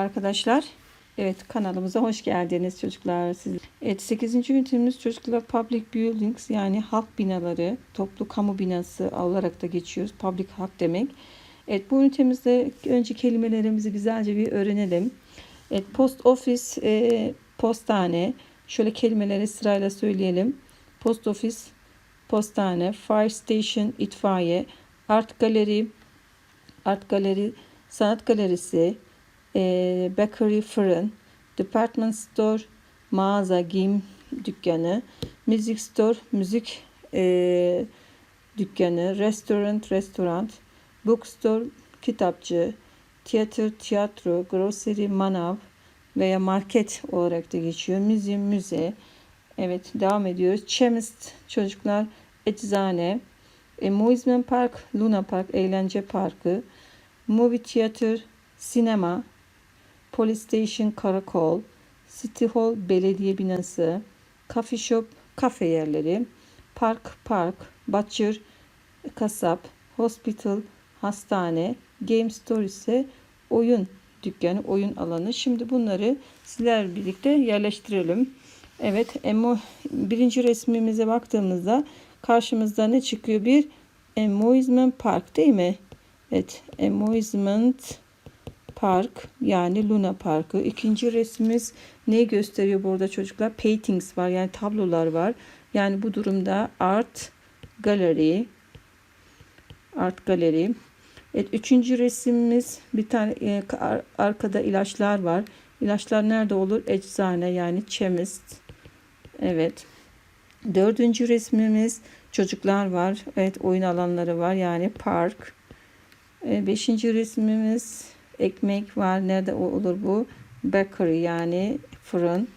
arkadaşlar. Evet kanalımıza hoş geldiniz çocuklar. Siz... Evet 8. ünitemiz çocuklar public buildings yani halk binaları, toplu kamu binası olarak da geçiyoruz. Public halk demek. Evet bu ünitemizde önce kelimelerimizi güzelce bir öğrenelim. Evet post office, e, postane. Şöyle kelimeleri sırayla söyleyelim. Post office, postane, fire station, itfaiye, art galeri, art galeri, sanat galerisi, e, bakery, fırın, department store, mağaza, giyim dükkanı, music store, müzik e, dükkanı, restaurant, restoran, bookstore, kitapçı, tiyatro, tiyatro, grocery, manav veya market olarak da geçiyor. Museum, müze. Evet devam ediyoruz. Chemist çocuklar, eczane, Amusement Park, Luna Park, eğlence parkı, Movie Theater, sinema, Police Station, karakol, City Hall, belediye binası, Coffee Shop, kafe yerleri, Park, park, Butcher, kasap, Hospital, hastane, Game Store ise oyun dükkanı, oyun alanı. Şimdi bunları sizler birlikte yerleştirelim. Evet, emo, birinci resmimize baktığımızda karşımızda ne çıkıyor? Bir amusement park değil mi? Evet, amusement park yani Luna Parkı. İkinci resmimiz ne gösteriyor burada çocuklar? Paintings var yani tablolar var. Yani bu durumda art gallery art gallery. Evet, üçüncü resimimiz bir tane e, arkada ilaçlar var. İlaçlar nerede olur? Eczane yani chemist. Evet. Dördüncü resmimiz çocuklar var. Evet oyun alanları var yani park. E, beşinci resmimiz ekmek var. Nerede olur bu? Bakery yani fırın.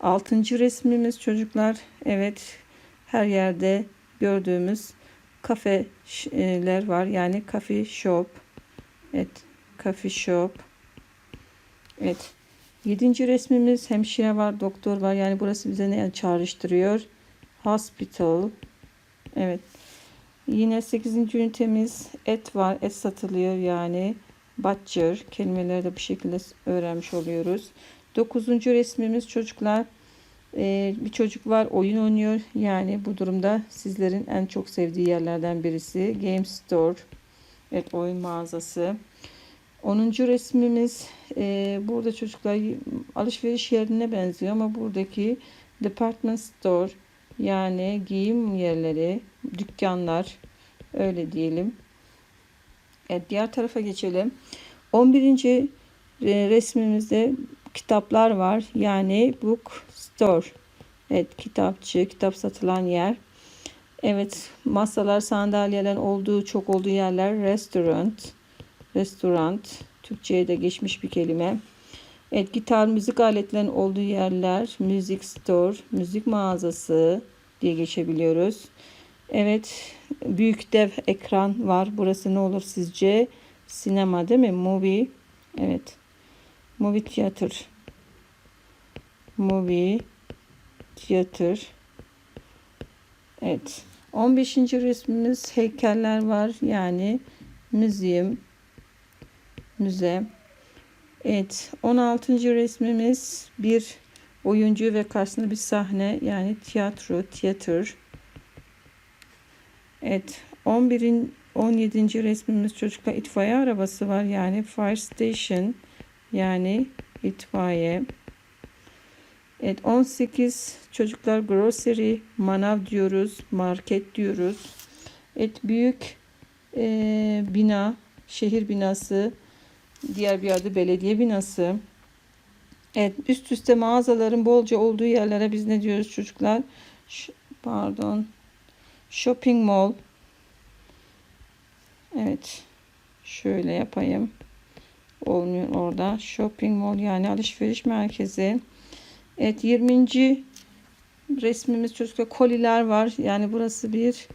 Altıncı resmimiz çocuklar. Evet her yerde gördüğümüz kafeler var. Yani coffee shop. Evet coffee shop. Evet. Yedinci resmimiz hemşire var, doktor var. Yani burası bize ne çağrıştırıyor? Hospital. Evet. Yine 8. ünitemiz et var. Et satılıyor yani. Butcher. Kelimeleri de bu şekilde öğrenmiş oluyoruz. 9. resmimiz çocuklar. Ee, bir çocuk var oyun oynuyor. Yani bu durumda sizlerin en çok sevdiği yerlerden birisi. Game Store. Evet oyun mağazası. 10. resmimiz e, burada çocuklar alışveriş yerine benziyor ama buradaki department store yani giyim yerleri, dükkanlar öyle diyelim. Evet diğer tarafa geçelim. 11. resmimizde kitaplar var. Yani book store. Evet kitapçı, kitap satılan yer. Evet masalar, sandalyeler olduğu çok olduğu yerler restaurant. Restoran. Türkçe'ye de geçmiş bir kelime. Evet gitar, müzik aletlerinin olduğu yerler. Müzik store, müzik mağazası diye geçebiliyoruz. Evet büyük dev ekran var. Burası ne olur sizce? Sinema değil mi? Movie. Evet. Movie theater. Movie theater. Evet. 15. resmimiz heykeller var. Yani museum, müze. Evet. 16. resmimiz bir oyuncu ve karşısında bir sahne. Yani tiyatro, tiyatr. Evet. 11. 17. resmimiz çocuklar itfaiye arabası var. Yani fire station. Yani itfaiye. Evet 18 çocuklar grocery, manav diyoruz, market diyoruz. Evet büyük e, bina, şehir binası, diğer bir adı belediye binası. Evet üst üste mağazaların bolca olduğu yerlere biz ne diyoruz çocuklar? Ş pardon. Shopping mall. Evet. Şöyle yapayım. Olmuyor orada. Shopping mall yani alışveriş merkezi. Evet 20. resmimiz çocuklar koliler var. Yani burası bir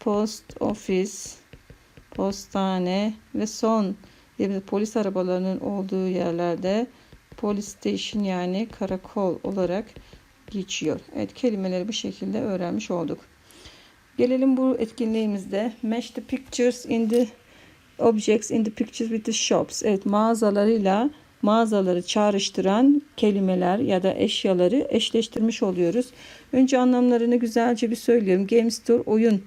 post office, postane ve son polis arabalarının olduğu yerlerde police station yani karakol olarak geçiyor. Evet kelimeleri bu şekilde öğrenmiş olduk. Gelelim bu etkinliğimizde match the pictures in the objects in the pictures with the shops. Evet mağazalarıyla mağazaları çağrıştıran kelimeler ya da eşyaları eşleştirmiş oluyoruz. Önce anlamlarını güzelce bir söylüyorum. Game store oyun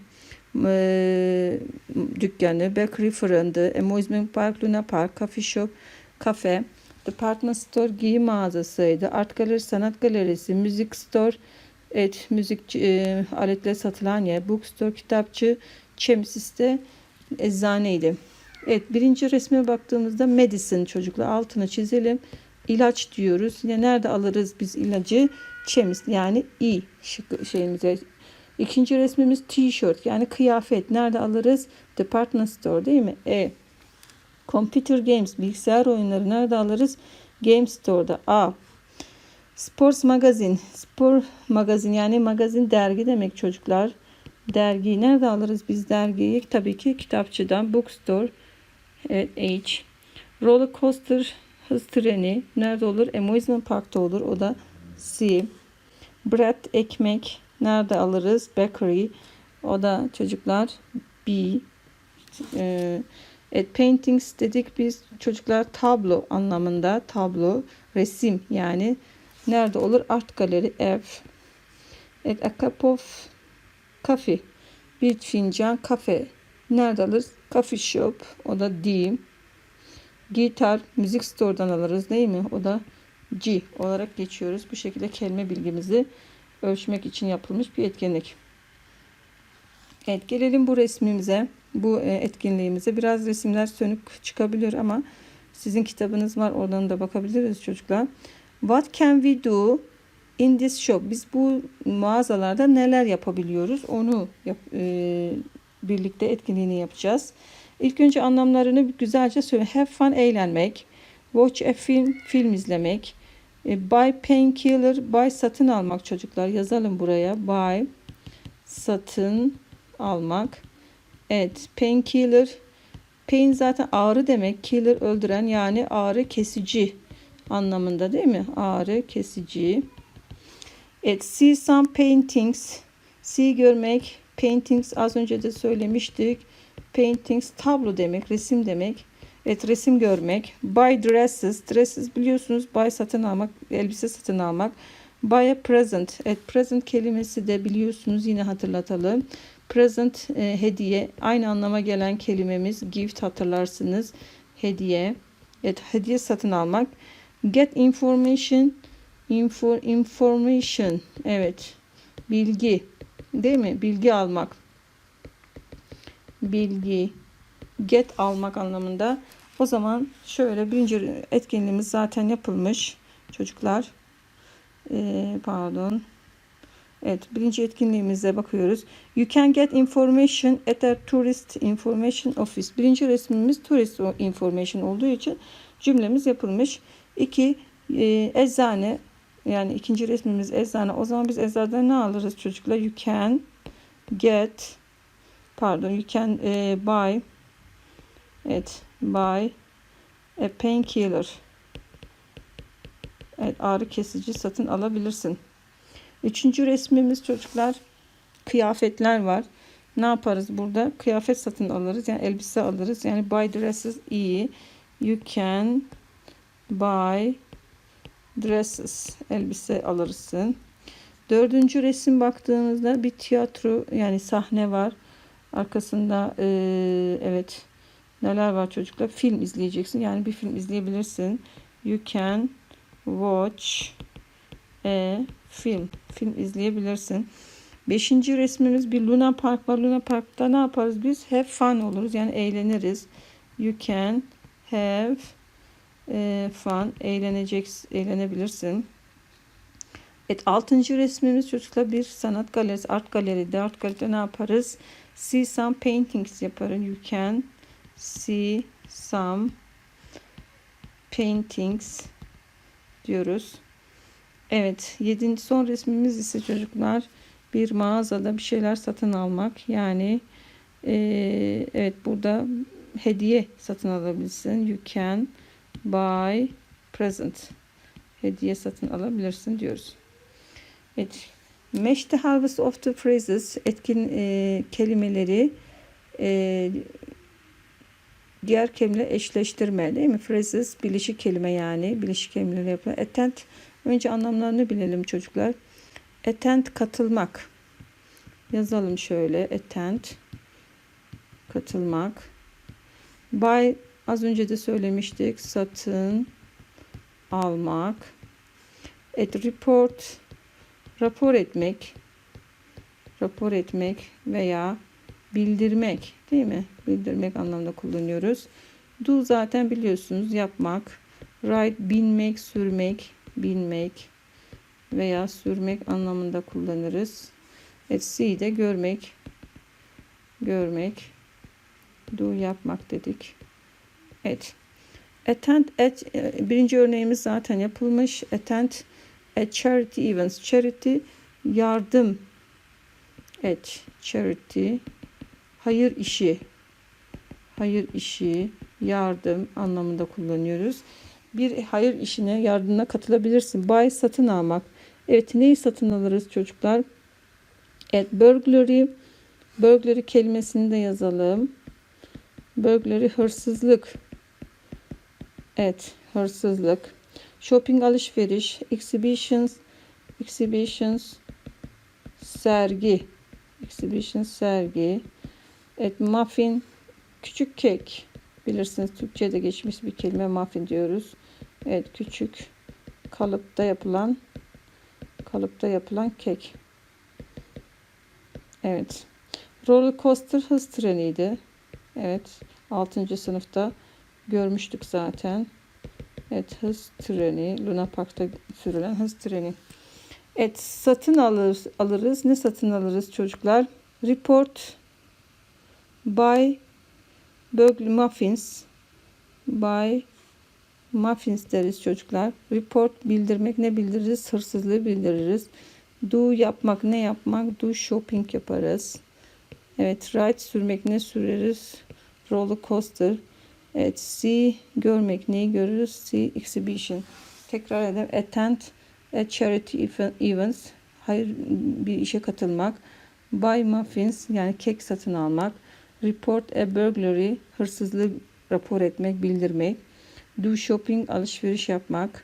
e, dükkanı, bakery fırındı, amusement park, luna park, coffee shop, kafe, department store giyim mağazasıydı, art galeri, sanat galerisi, müzik store, evet müzik e, aletleri satılan yer, bookstore, kitapçı, chemist'te eczaneydi. Evet birinci resme baktığımızda medicine çocuklar altını çizelim. İlaç diyoruz. Yine nerede alırız biz ilacı? Chemist yani i şık şeyimize. İkinci resmimiz t-shirt yani kıyafet. Nerede alırız? Department store değil mi? E. Computer games bilgisayar oyunları nerede alırız? Game store'da. A. Sports magazine. Spor magazin yani magazin dergi demek çocuklar. Dergiyi nerede alırız biz dergiyi? Tabii ki kitapçıdan. Bookstore. Evet H. Roller coaster hız treni nerede olur? Amusement Park'ta olur. O da C. Bread ekmek nerede alırız? Bakery. O da çocuklar B. Ee, evet, paintings dedik biz çocuklar tablo anlamında tablo resim yani nerede olur? Art galeri F. Evet, a cup of coffee bir fincan kafe nerede alırız? Coffee shop o da D. Gitar müzik store'dan alırız değil mi? O da G olarak geçiyoruz. Bu şekilde kelime bilgimizi ölçmek için yapılmış bir etkinlik. Evet gelelim bu resmimize. Bu e, etkinliğimize. Biraz resimler sönük çıkabilir ama sizin kitabınız var. Oradan da bakabiliriz çocuklar. What can we do in this shop? Biz bu mağazalarda neler yapabiliyoruz? Onu yap, e, birlikte etkinliğini yapacağız. İlk önce anlamlarını güzelce söyle. Have fun eğlenmek. Watch a film film izlemek. E, buy painkiller buy satın almak çocuklar yazalım buraya. Buy satın almak. Evet painkiller pain zaten ağrı demek. Killer öldüren yani ağrı kesici anlamında değil mi? Ağrı kesici. Evet see some paintings. See görmek. Paintings az önce de söylemiştik. Paintings tablo demek, resim demek. Evet resim görmek. Buy dresses. Dresses biliyorsunuz buy satın almak, elbise satın almak. Buy a present. Evet present kelimesi de biliyorsunuz yine hatırlatalım. Present e, hediye. Aynı anlama gelen kelimemiz gift hatırlarsınız. Hediye. Evet hediye satın almak. Get information. Info, information. Evet. Bilgi. Değil mi? Bilgi almak. Bilgi. Get almak anlamında. O zaman şöyle birinci etkinliğimiz zaten yapılmış. Çocuklar. Ee, pardon. Evet birinci etkinliğimize bakıyoruz. You can get information at a tourist information office. Birinci resmimiz tourist information olduğu için cümlemiz yapılmış. İki e, eczane yani ikinci resmimiz eczane. O zaman biz eczaneden ne alırız çocuklar? You can get pardon you can e, buy evet buy a painkiller evet ağrı kesici satın alabilirsin. Üçüncü resmimiz çocuklar kıyafetler var. Ne yaparız burada? Kıyafet satın alırız. Yani elbise alırız. Yani buy dresses iyi. You can buy dresses. Elbise alırsın. Dördüncü resim baktığımızda bir tiyatro yani sahne var. Arkasında e, evet neler var çocuklar? Film izleyeceksin. Yani bir film izleyebilirsin. You can watch a film. Film izleyebilirsin. Beşinci resmimiz bir Luna Park var. Luna Park'ta ne yaparız biz? Have fun oluruz. Yani eğleniriz. You can have e, fun. Eğleneceksin. Eğlenebilirsin. Evet altıncı resmimiz çocuklar bir sanat galerisi. Art galeride. Art galeride ne yaparız? See some paintings yaparız. You can see some paintings diyoruz. Evet, yedinci son resmimiz ise çocuklar bir mağazada bir şeyler satın almak. Yani e, evet burada hediye satın alabilirsin. You can buy present. Hediye satın alabilirsin diyoruz. Evet. Match the harvest of the phrases etkin e, kelimeleri e, diğer kelime eşleştirme değil mi? Phrases bilişik kelime yani. Bilişik kelimeleri yapıyor. Attend önce anlamlarını bilelim çocuklar. Attend katılmak. Yazalım şöyle. Attend katılmak. Buy az önce de söylemiştik. Satın almak. Et report rapor etmek. Rapor etmek veya bildirmek değil mi? Bildirmek anlamda kullanıyoruz. Do zaten biliyorsunuz yapmak. Ride binmek, sürmek, binmek veya sürmek anlamında kullanırız. Et see de görmek, görmek. Do yapmak dedik. Evet. Attend at e, birinci örneğimiz zaten yapılmış. Attend at charity events. Charity yardım. Et charity hayır işi. Hayır işi, yardım anlamında kullanıyoruz. Bir hayır işine, yardımına katılabilirsin. Buy satın almak. Evet neyi satın alırız çocuklar? Evet burglary. Burglary kelimesini de yazalım. Burglary hırsızlık. Evet hırsızlık. Shopping alışveriş. Exhibitions. Exhibitions. Sergi. Exhibitions sergi. Evet muffin. Küçük kek. Bilirsiniz Türkçe'de geçmiş bir kelime muffin diyoruz. Evet küçük kalıpta yapılan kalıpta yapılan kek. Evet. Roller coaster hız treniydi. Evet. 6. sınıfta görmüştük zaten. Evet hız treni. Luna Park'ta sürülen hız treni. Evet satın alırız, alırız. Ne satın alırız çocuklar? Report buy burger muffins buy muffins deriz çocuklar. Report bildirmek ne bildiririz? Hırsızlığı bildiririz. Do yapmak ne yapmak? Do shopping yaparız. Evet ride sürmek ne süreriz? Roller coaster. Evet see görmek neyi görürüz? See exhibition. Tekrar edelim. Attend a charity events. Hayır bir işe katılmak. Buy muffins yani kek satın almak. Report a burglary hırsızlığı rapor etmek, bildirmek. Do shopping alışveriş yapmak.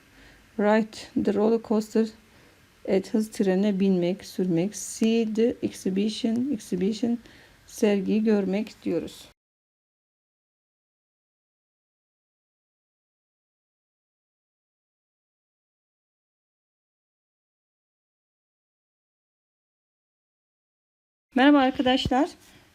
Ride the roller coaster et hız trenine binmek, sürmek. See the exhibition, exhibition sergiyi görmek diyoruz. Merhaba arkadaşlar.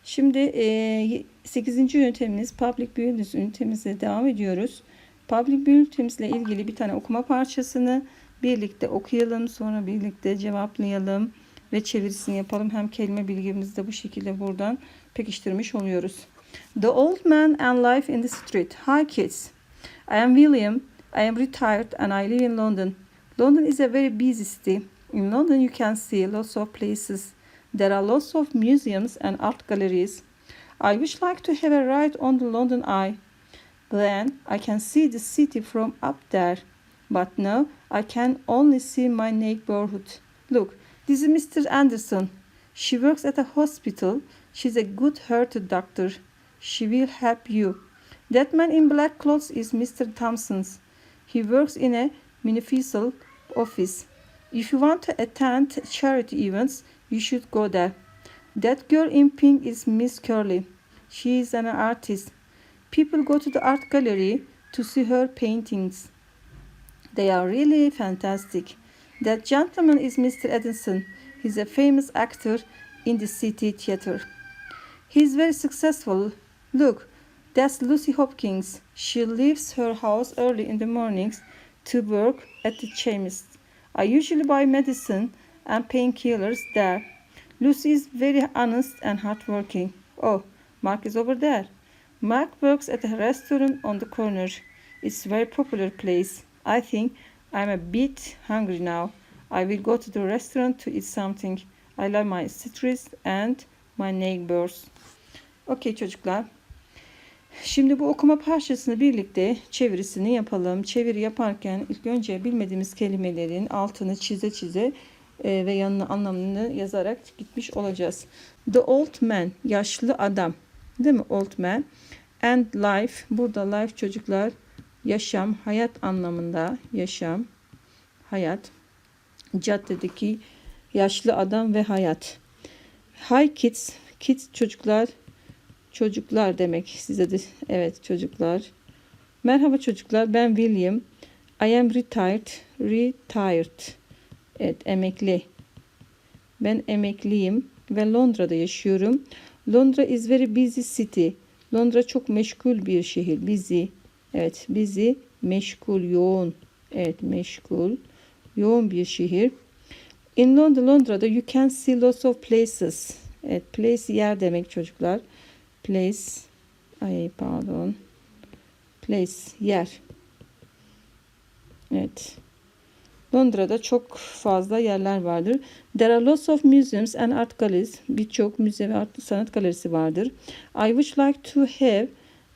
Şimdi e, 8. ünitemiz Public Buildings ünitemize devam ediyoruz. Public Buildings ile ilgili bir tane okuma parçasını birlikte okuyalım. Sonra birlikte cevaplayalım ve çevirisini yapalım. Hem kelime bilgimizi de bu şekilde buradan pekiştirmiş oluyoruz. The Old Man and Life in the Street. Hi kids. I am William. I am retired and I live in London. London is a very busy city. In London you can see lots of places There are lots of museums and art galleries. I wish like to have a ride on the London Eye. Then I can see the city from up there. But now I can only see my neighborhood. Look, this is Mr. Anderson. She works at a hospital. She's a good hearted doctor. She will help you. That man in black clothes is Mr. Thompson's. He works in a municipal office. If you want to attend charity events, you should go there. That girl in pink is Miss Curly. She is an artist. People go to the art gallery to see her paintings. They are really fantastic. That gentleman is Mr. Edison. He's a famous actor in the city theater. He's very successful. Look, that's Lucy Hopkins. She leaves her house early in the mornings to work at the chemist. I usually buy medicine and painkillers there. Lucy is very honest and hardworking. Oh, Mark is over there. Mark works at a restaurant on the corner. It's a very popular place. I think I'm a bit hungry now. I will go to the restaurant to eat something. I love my streets and my neighbors. Okey çocuklar. Şimdi bu okuma parçasını birlikte çevirisini yapalım. Çeviri yaparken ilk önce bilmediğimiz kelimelerin altını çize çize ve yanına anlamını yazarak gitmiş olacağız. The old man, yaşlı adam. Değil mi? Old man. and life. Burada life çocuklar yaşam, hayat anlamında yaşam, hayat. Caddedeki yaşlı adam ve hayat. Hi kids. Kids çocuklar. Çocuklar demek size de. Evet çocuklar. Merhaba çocuklar. Ben William. I am retired. Retired. Evet emekli. Ben emekliyim ve Londra'da yaşıyorum. Londra is very busy city. Londra çok meşgul bir şehir. Busy. Evet busy. Meşgul, yoğun. Evet meşgul. Yoğun bir şehir. In London, Londra'da you can see lots of places. Evet, place yer demek çocuklar. Place, ay pardon. Place, yer. Evet. Londra'da çok fazla yerler vardır. There are lots of museums and art galleries. Birçok müze ve sanat galerisi vardır. I would like to have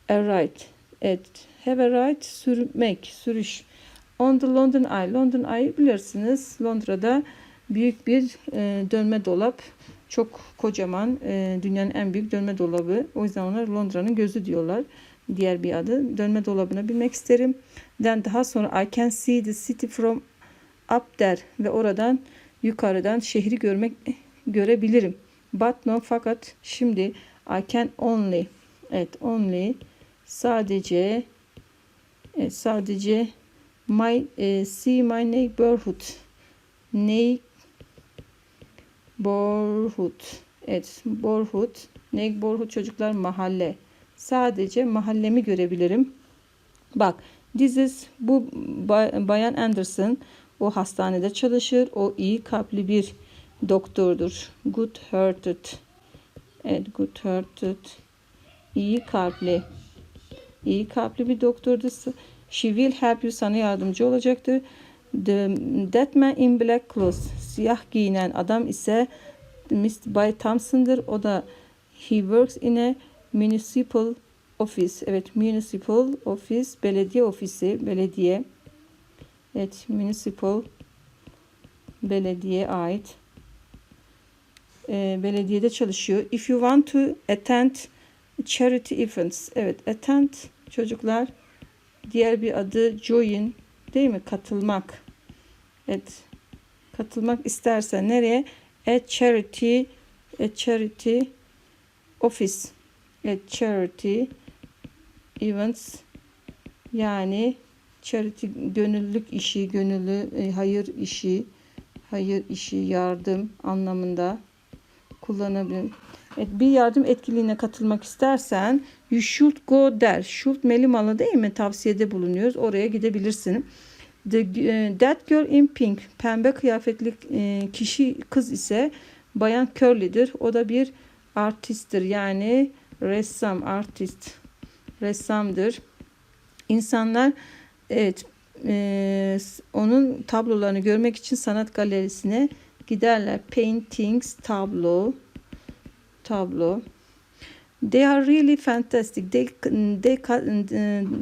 a ride. Evet, have a ride sürmek, sürüş. On the London Eye. London Eye bilirsiniz. Londra'da büyük bir e, dönme dolap. Çok kocaman e, dünyanın en büyük dönme dolabı. O yüzden ona Londra'nın gözü diyorlar. Diğer bir adı. Dönme dolabına binmek isterim. Then daha sonra I can see the city from there ve oradan yukarıdan şehri görmek görebilirim. But no fakat şimdi I can only evet only sadece evet, sadece my e, see my neighborhood neighborhood evet neighborhood neighborhood çocuklar mahalle sadece mahallemi görebilirim bak this is bu bayan Anderson o hastanede çalışır o iyi kalpli bir doktordur good hearted evet good hearted iyi kalpli iyi kalpli bir doktordur She will help you sana yardımcı olacaktır. The that man in black clothes siyah giyinen adam ise Mr. Bay Thompson'dır. O da he works in a municipal office. Evet municipal office belediye ofisi belediye. Evet municipal belediye ait. E, belediyede çalışıyor. If you want to attend charity events. Evet attend çocuklar Diğer bir adı join değil mi? Katılmak. Evet. Katılmak istersen nereye? A charity a charity office. A charity events yani charity gönüllülük işi, gönüllü e, hayır işi, hayır işi, yardım anlamında kullanabilir. Evet, bir yardım etkinliğine katılmak istersen you should go there. Should melimalı değil mi? Tavsiyede bulunuyoruz. Oraya gidebilirsin. The, uh, that girl in pink. Pembe kıyafetli e, kişi kız ise Bayan Curly'dir. O da bir artisttir. Yani ressam, artist. Ressamdır. İnsanlar evet e, onun tablolarını görmek için sanat galerisine giderler. Paintings, tablo, tablo. They are really fantastic. They, they,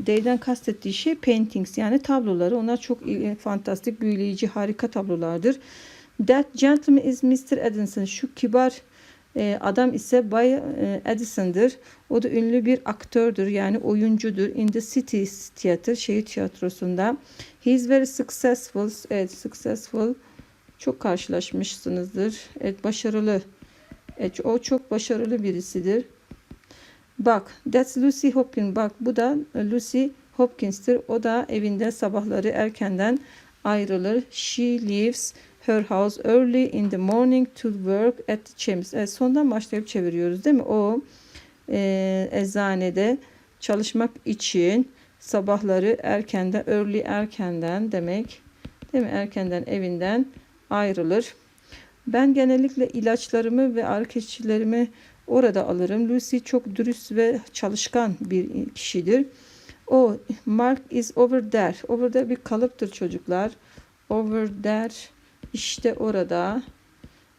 they'den kastettiği şey paintings yani tabloları. Onlar çok fantastik, büyüleyici, harika tablolardır. That gentleman is Mr. Edison. Şu kibar e, adam ise Bay e, Edison'dır. O da ünlü bir aktördür yani oyuncudur. In the City Theater, şehir tiyatrosunda. He is very successful. Evet, successful. Çok karşılaşmışsınızdır. Evet, başarılı Evet, o çok başarılı birisidir. Bak, that's Lucy Hopkins. Bak, bu da Lucy Hopkins'tir. O da evinde sabahları erkenden ayrılır. She leaves her house early in the morning to work at the chemist. Evet, sondan başlayıp çeviriyoruz değil mi? O e, eczanede çalışmak için sabahları erkenden, early erkenden demek. Değil mi? Erkenden evinden ayrılır. Ben genellikle ilaçlarımı ve kesicilerimi orada alırım. Lucy çok dürüst ve çalışkan bir kişidir. O Mark is over there. Over there bir kalıptır çocuklar. Over there işte orada.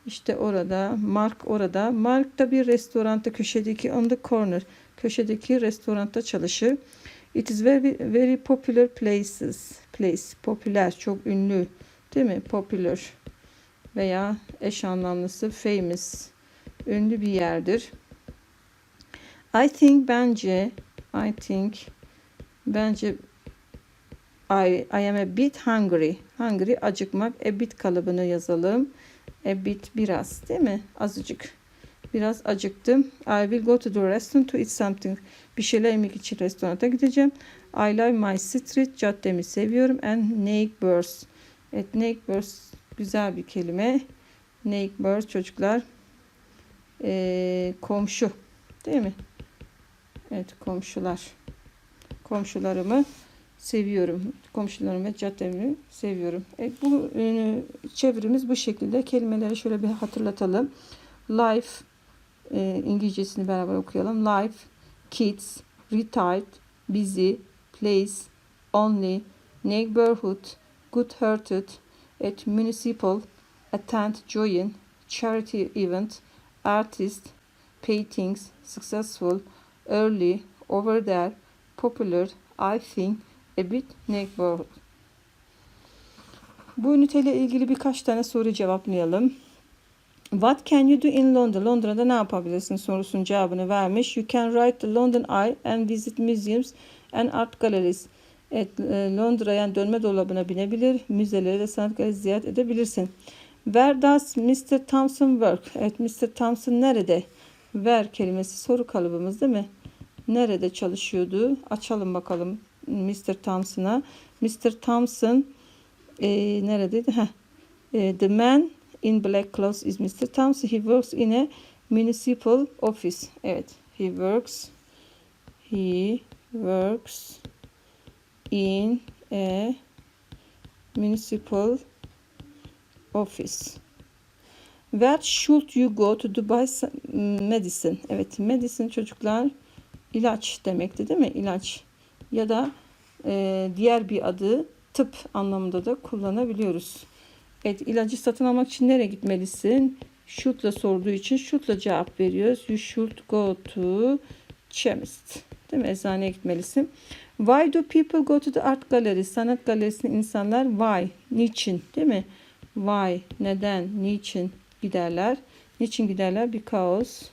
İşte orada. Mark orada. Mark da bir restoranda köşedeki on the corner. Köşedeki restoranda çalışır. It is very very popular places. Place. Popüler. Çok ünlü. Değil mi? Popular veya eş anlamlısı famous ünlü bir yerdir. I think bence I think bence I, I am a bit hungry. Hungry acıkmak. A bit kalıbını yazalım. A bit biraz değil mi? Azıcık. Biraz acıktım. I will go to the restaurant to eat something. Bir şeyler yemek için restorana gideceğim. I love my street. Caddemi seviyorum. And neighbors. Evet neighbors güzel bir kelime. Neighbors çocuklar. Ee, komşu. Değil mi? Evet komşular. Komşularımı seviyorum. Komşularımı ve caddemi seviyorum. Evet, bu e, çevirimiz bu şekilde. Kelimeleri şöyle bir hatırlatalım. Life e, İngilizcesini beraber okuyalım. Life, kids, retired, busy, place, only, neighborhood, good-hearted, at municipal, attend, join, charity event, artist, paintings, successful, early, over there, popular, I think, a bit, neighborhood. Bu üniteyle ilgili birkaç tane soru cevaplayalım. What can you do in London? Londra'da ne yapabilirsin sorusunun cevabını vermiş. You can ride the London Eye and visit museums and art galleries. Evet, e, Londra yani dönme dolabına binebilir, müzeleri ve sanat galerisi ziyaret edebilirsin. Where does Mr. Thompson work? Evet, Mr. Thompson nerede? Where kelimesi soru kalıbımız değil mi? Nerede çalışıyordu? Açalım bakalım Mr. Thompson'a. Mr. Thompson e, neredeydi? Heh. E, the man in black clothes is Mr. Thompson. He works in a municipal office. Evet. He works he works in a municipal office. Where should you go to buy medicine? Evet, medicine çocuklar ilaç demekti değil mi? İlaç ya da e, diğer bir adı tıp anlamında da kullanabiliyoruz. Evet ilacı satın almak için nereye gitmelisin? Should'la sorduğu için should'la cevap veriyoruz. You should go to chemist. Değil mi? Eczaneye gitmelisin. Why do people go to the art gallery? Sanat galerisine insanlar why? Niçin? Değil mi? Why? Neden? Niçin giderler? Niçin giderler? Because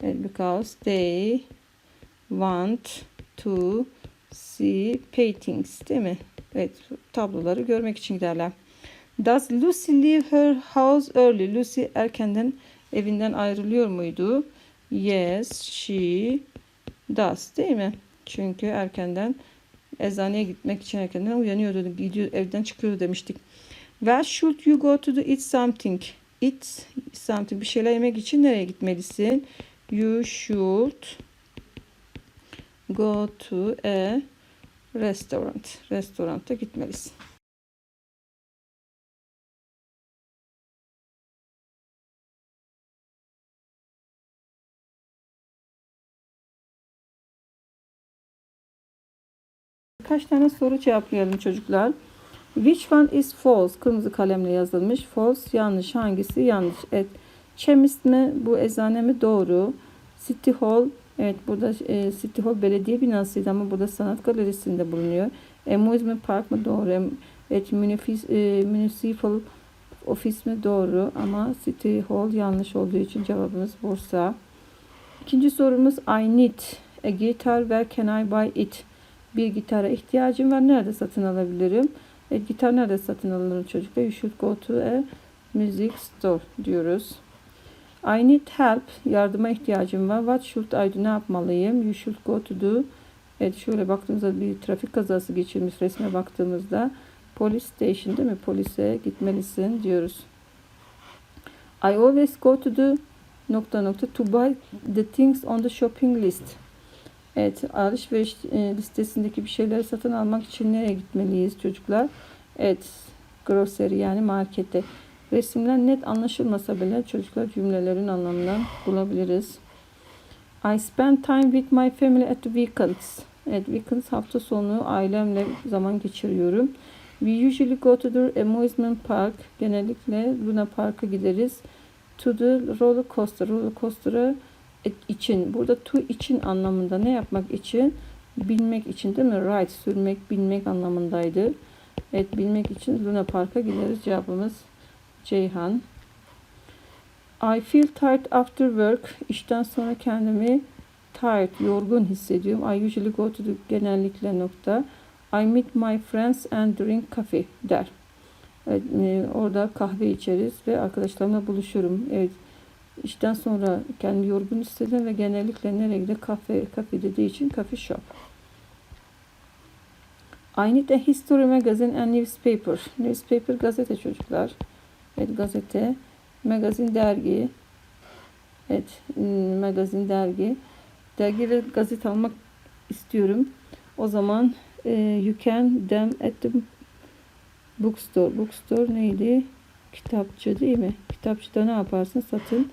because they want to see paintings. Değil mi? Evet, tabloları görmek için giderler. Does Lucy leave her house early? Lucy erkenden evinden ayrılıyor muydu? Yes, she does. Değil mi? Çünkü erkenden eczaneye gitmek için erkenden uyanıyordu. Gidiyor, evden çıkıyordu demiştik. Where should you go to do eat something? Eat something. Bir şeyler yemek için nereye gitmelisin? You should go to a restaurant. Restoranta gitmelisin. Birkaç tane soru cevaplayalım çocuklar. Which one is false? Kırmızı kalemle yazılmış. False yanlış. Hangisi yanlış? Evet. Chemist mi? Bu eczane mi? Doğru. City Hall. Evet burada e, City Hall belediye binasıydı ama burada sanat galerisinde bulunuyor. Amusement Park mı? Doğru. Evet Municipal, e, Municipal Office mi? Doğru. Ama City Hall yanlış olduğu için cevabımız Bursa. İkinci sorumuz I need a guitar. Where can I buy it? Bir gitara ihtiyacım var. Nerede satın alabilirim? E, gitar nerede satın alınır çocuklar? You should go to a music store diyoruz. I need help. Yardıma ihtiyacım var. What should I do? Ne yapmalıyım? You should go to do. Evet şöyle baktığımızda bir trafik kazası geçirmiş resme baktığımızda police station değil mi? Polise gitmelisin diyoruz. I always go to the nokta nokta to buy the things on the shopping list. Evet, alışveriş e, listesindeki bir şeyleri satın almak için nereye gitmeliyiz çocuklar? Evet, grocery yani markete. Resimler net anlaşılmasa bile çocuklar cümlelerin anlamından bulabiliriz. I spend time with my family at weekends. Evet, weekends hafta sonu ailemle zaman geçiriyorum. We usually go to the amusement park. Genellikle Luna Park'a gideriz. To the roller coaster. Roller coaster'a için burada to için anlamında ne yapmak için bilmek için değil mi ride sürmek bilmek anlamındaydı evet bilmek için Luna Park'a gideriz cevabımız Ceyhan I feel tired after work işten sonra kendimi tired, yorgun hissediyorum. I usually go to the genellikle nokta. I meet my friends and drink coffee der. Evet, e, orada kahve içeriz ve arkadaşlarımla buluşurum. Evet, işten sonra kendimi yorgun hissederim ve genellikle nereye gider? Kafe, kafe dediği için coffee shop. I need a history magazine and newspaper. Newspaper gazete çocuklar. Evet gazete. Magazin dergi. Evet hmm, magazin dergi. Dergi ve gazete almak istiyorum. O zaman e, you can them at the bookstore. Bookstore neydi? Kitapçı değil mi? Kitapçıda ne yaparsın? Satın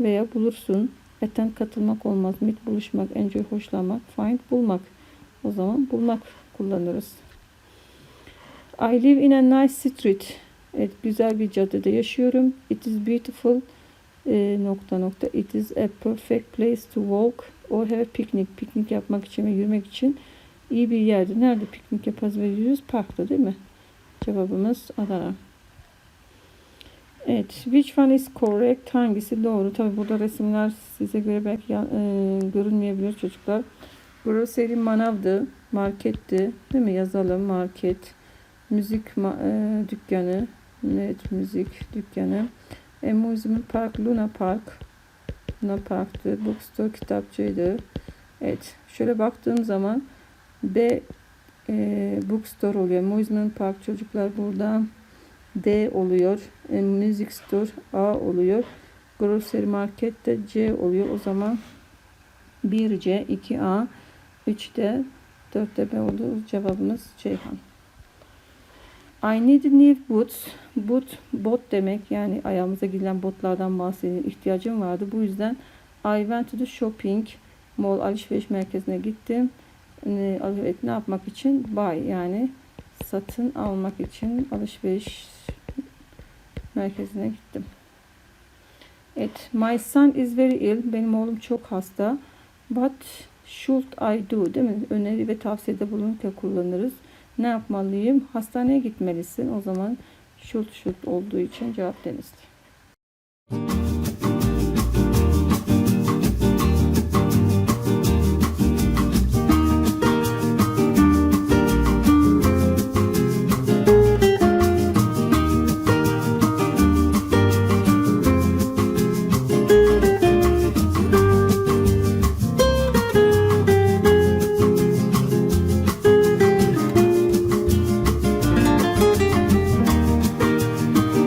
veya bulursun. Attend katılmak olmaz. Meet buluşmak. Enjoy hoşlanmak. Find bulmak. O zaman bulmak kullanırız. I live in a nice street. Evet, güzel bir caddede yaşıyorum. It is beautiful. E, nokta nokta. It is a perfect place to walk or have picnic. Piknik yapmak için ve yürümek için iyi bir yerde. Nerede piknik yaparız ve yürürüz? Parkta değil mi? Cevabımız Adana. Evet. Which one is correct? Hangisi doğru? Tabi burada resimler size göre belki ya- e, görünmeyebilir çocuklar. Grocery manavdı. Marketti. Değil mi? Yazalım. Market. Müzik ma- e, dükkanı. Evet. Müzik dükkanı. Amusement Park. Luna Park. Luna Park'tı. Bookstore kitapçıydı. Evet. Şöyle baktığım zaman B e, bookstore oluyor. Amusement Park çocuklar burada D oluyor. E, Music Store A oluyor. Grocery Market de C oluyor. O zaman 1C, 2A, 3D, 4D B oldu. Cevabımız Ceyhan. I need new boots. Boot, bot demek yani ayağımıza giyilen botlardan bahsediyor. İhtiyacım vardı. Bu yüzden I went to the shopping mall alışveriş merkezine gittim. Evet, ne yapmak için? Buy yani satın almak için alışveriş merkezine gittim. Evet, my son is very ill. Benim oğlum çok hasta. What should I do? Değil mi? Öneri ve tavsiyede bulunurken kullanırız. Ne yapmalıyım? Hastaneye gitmelisin. O zaman should should olduğu için cevap denizli.